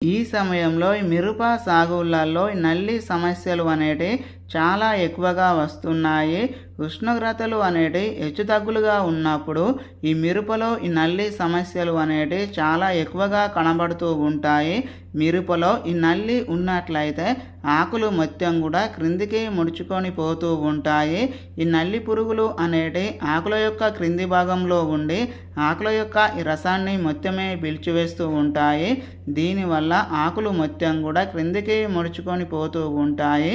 ఈ సమయంలో మిరప సాగులలో నల్లి సమస్యలు అనేటివి చాలా ఎక్కువగా వస్తున్నాయి. ఉష్ణోగ్రతలు అనేటివి హెచ్చుతగ్గులుగా ఉన్నప్పుడు ఈ మిరపలో ఈ నల్లి సమస్యలు అనేటివి చాలా ఎక్కువగా కనబడుతూ ఉంటాయి. మిరపలో ఈ నల్లి ఉన్నట్లయితే ఆకులు మొత్తం కూడా క్రిందికి ముడుచుకొని పోతూ ఉంటాయి. ఈ నల్లి పురుగులు అనేటి ఆకుల యొక్క క్రింది భాగంలో ఉండి ఆకుల యొక్క ఈ రసాన్ని మొత్తమే పీల్చివేస్తూ ఉంటాయి. దీనివల్ల ఆకులు మొత్తం కూడా క్రిందికి ముడుచుకొని పోతూ ఉంటాయి.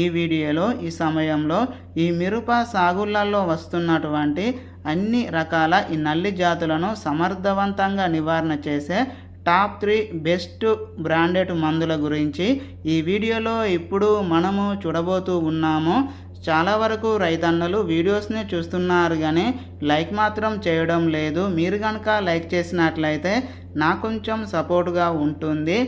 ఈ వీడియోలో ఈ సమయంలో ఈ మిరప సాగులలో వస్తున్నటువంటి అన్ని రకాల ఈ నల్లి జాతులను సమర్థవంతంగా నివారణ చేసే టాప్ త్రీ బెస్ట్ బ్రాండెడ్ మందుల గురించి ఈ వీడియోలో ఇప్పుడు మనము చూడబోతూ ఉన్నాము. చాలా వరకు రైతన్నలు వీడియోస్ని చూస్తున్నారు కానీ లైక్ మాత్రం చేయడం లేదు. మీరు కనుక లైక్ చేసినట్లయితే నాకు కొంచెం సపోర్ట్గా ఉంటుంది.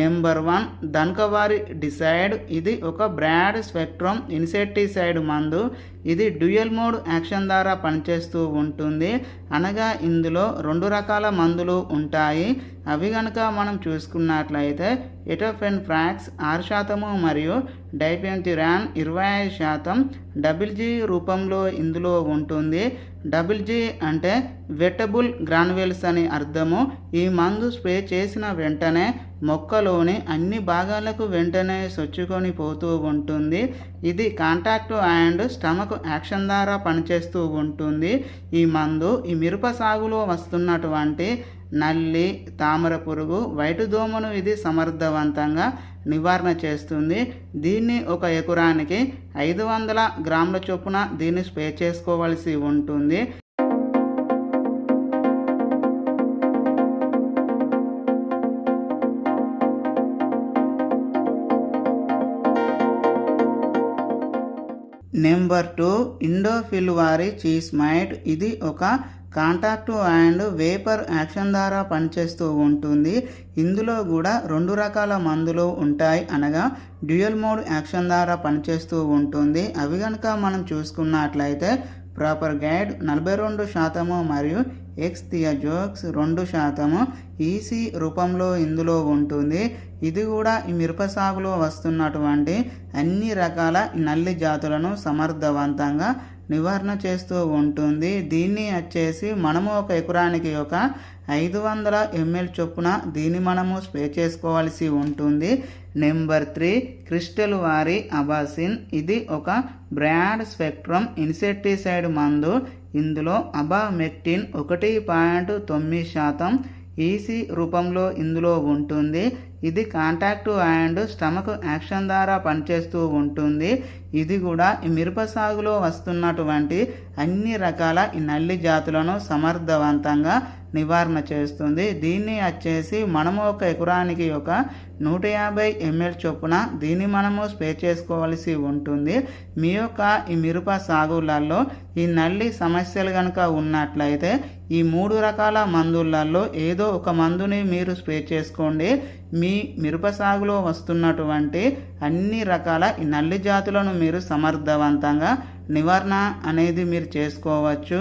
నెంబర్ వన్ దనకవారి డిసైడ్ ఇది ఒక బ్రాడ్ స్పెక్ట్రమ్ ఇన్సెక్టిసైడ్ మందు. ఇది డ్యూయల్ మోడ్ యాక్షన్ ద్వారా పనిచేస్తూ ఉంటుంది. అనగా ఇందులో రెండు రకాల మందులు ఉంటాయి. అవి కనుక మనం చూసుకున్నట్లయితే ఎటోఫెన్ ఫ్రాక్స్ ఆరు శాతము మరియు డైపెంతిరాన్ ఇరవై ఐదు శాతం డబుల్ జీ రూపంలో ఇందులో ఉంటుంది. డబుల్ జీ అంటే వెటబుల్ గ్రాన్వెల్స్ అని అర్థము. ఈ మందు స్ప్రే చేసిన వెంటనే మొక్క మొక్కలోని అన్ని భాగాలకు వెంటనే సొచ్చుకొని పోతూ ఉంటుంది. ఇది కాంటాక్ట్ అండ్ స్టమక్ యాక్షన్ ద్వారా పనిచేస్తూ ఉంటుంది. ఈ మందు ఈ మిరప సాగులో వస్తున్నటువంటి నల్లి తామర పురుగు వైటు దోమను ఇది సమర్థవంతంగా నివారణ చేస్తుంది. దీన్ని ఒక ఎకరానికి ఐదు వందల గ్రాముల చొప్పున దీన్ని స్ప్రే చేసుకోవాల్సి ఉంటుంది. నెంబర్ టూ ఇండోఫిల్ వారి చీజ్ మైట్. ఇది ఒక కాంటాక్ట్ అండ్ వేపర్ యాక్షన్ ద్వారా పనిచేస్తూ ఉంటుంది. ఇందులో కూడా రెండు రకాల మందులు ఉంటాయి అనగా డ్యూయల్ మోడ్ యాక్షన్ ద్వారా పనిచేస్తూ ఉంటుంది. అవి కనుక మనం చూసుకున్నట్లయితే ప్రాపర్ గైడ్ నలభై రెండు శాతము మరియు ఎక్స్ థియజోక్స్ రెండు శాతము ఈసీ రూపంలో ఇందులో ఉంటుంది. ఇది కూడా ఈ మిరప సాగులో వస్తున్నటువంటి అన్ని రకాల నల్లి జాతులను సమర్థవంతంగా నివారణ చేస్తూ ఉంటుంది. దీన్ని వచ్చేసి మనము ఒక ఎకరానికి ఒక ఐదు వందల ఎంఎల్ చొప్పున దీన్ని మనము స్ప్రే చేసుకోవాల్సి ఉంటుంది. నెంబర్ త్రీ క్రిస్టల్ వారి అబాసిన్. ఇది ఒక బ్రాండ్ స్పెక్ట్రమ్ ఇన్సెక్టిసైడ్ మందు. ఇందులో అబామెక్టిన్ ఒకటి పాయింట్ తొమ్మిది శాతం ఈసీ రూపంలో ఇందులో ఉంటుంది. ఇది కాంటాక్ట్ అండ్ స్టమక్ యాక్షన్ ద్వారా పనిచేస్తూ ఉంటుంది. ఇది కూడా మిరప సాగులో వస్తున్నటువంటి అన్ని రకాల ఈ నల్లి జాతులను సమర్థవంతంగా నివారణ చేస్తుంది. దీన్ని వచ్చేసి మనము ఒక ఎకరానికి ఒక నూట యాభై ఎంఎల్ చొప్పున దీన్ని మనము స్ప్రే చేసుకోవాల్సి ఉంటుంది. మీ యొక్క ఈ మిరప సాగులలో ఈ నల్లి సమస్యలు కనుక ఉన్నట్లయితే ఈ మూడు రకాల మందులలో ఏదో ఒక మందుని మీరు స్ప్రే చేసుకోండి. మీ మిరప సాగులో వస్తున్నటువంటి అన్ని రకాల ఈ నల్లి జాతులను మీరు సమర్థవంతంగా నివారణ అనేది మీరు చేసుకోవచ్చు.